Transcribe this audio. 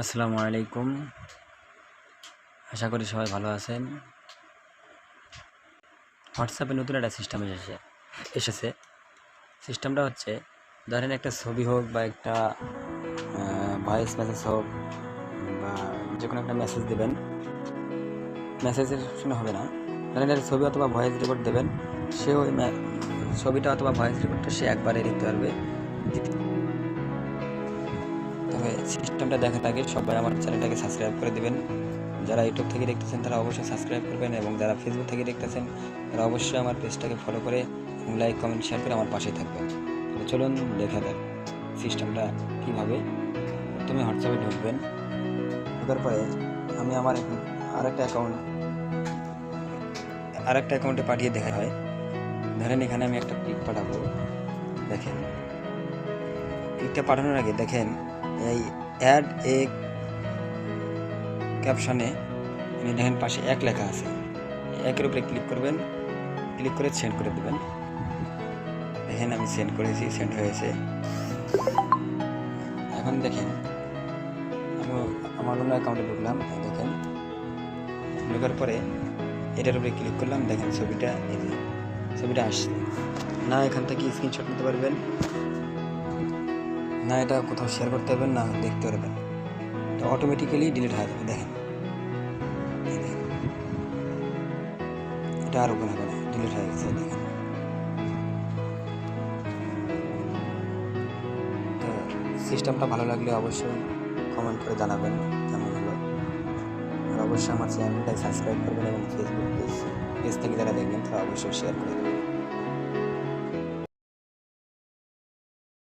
আসসালামু আলাইকুম। আশা করি সবাই ভালো আছেন। হোয়াটসঅ্যাপে নতুন একটা সিস্টেম এসেছে এসেছে। সিস্টেমটা হচ্ছে, ধরেন একটা ছবি হোক বা একটা ভয়েস মেসেজ হোক বা যে কোনো একটা মেসেজ দেবেন। মেসেজের শুনে হবে না। ধরেন একটা ছবি অথবা ভয়েস রেকর্ড দেবেন সে ওই ছবিটা অথবা ভয়েস রেকর্ডটা সে একবারে দিতে পারবে। তবে সিস্টেমটা দেখার আগে সবাই আমার চ্যানেলটাকে সাবস্ক্রাইব করে দেবেন। যারা ইউটিউব থেকে দেখতেছেন তারা অবশ্যই সাবস্ক্রাইব করবেন এবং যারা ফেসবুক থেকে দেখতেছেন তারা অবশ্যই আমার পেজটাকে ফলো করে লাইক কমেন্ট শেয়ার করে আমার পাশে থাকবেন। তো চলুন দেখা যাক সিস্টেমটা কীভাবে তুমি হোয়াটসঅ্যাপে ঢুকবেন। ঢোকার পরে আমি আমার আরেকটা অ্যাকাউন্ট আরেকটা অ্যাকাউন্টে পাঠিয়ে দেখা হয়। ধরেন এখানে আমি একটা পিক পাঠাবো। দেখেন পিকটা পাঠানোর আগে দেখেন এই অ্যাড এ ক্যাপশনে আপনি দেখেন পাশে এক লেখা আছে। একের উপরে ক্লিক করবেন ক্লিক করে সেন্ড করে দেবেন। দেখেন আমি সেন্ড করেছি সেন্ড হয়েছে। এখন দেখেন, আমি আমার অন্য অ্যাকাউন্টে ঢুকলাম দেখেন। ঢোকার পরে এটার উপরে ক্লিক করলাম, দেখেন ছবিটা, এই ছবিটা আসছে। না, এখান থেকে স্ক্রিনশট নিতে পারবেন। না এটা কোথাও শেয়ার করতে পারবেন না, দেখতে পারবেন। এটা অটোমেটিক্যালি ডিলিট হয়ে যাবে, দেখেন। এটা আর ওপেন হবে না ডিলিট হয়ে গেছে, দেখেন। তো সিস্টেমটা ভালো লাগলে অবশ্যই কমেন্ট করে জানাবেন, কেমন হলো। আর অবশ্যই আমার চ্যানেলটাকে সাবস্ক্রাইব করবেন এবং ফেসবুক পেজ পেজ থেকে যারা দেখবেন তারা অবশ্যই শেয়ার করে দেবেন।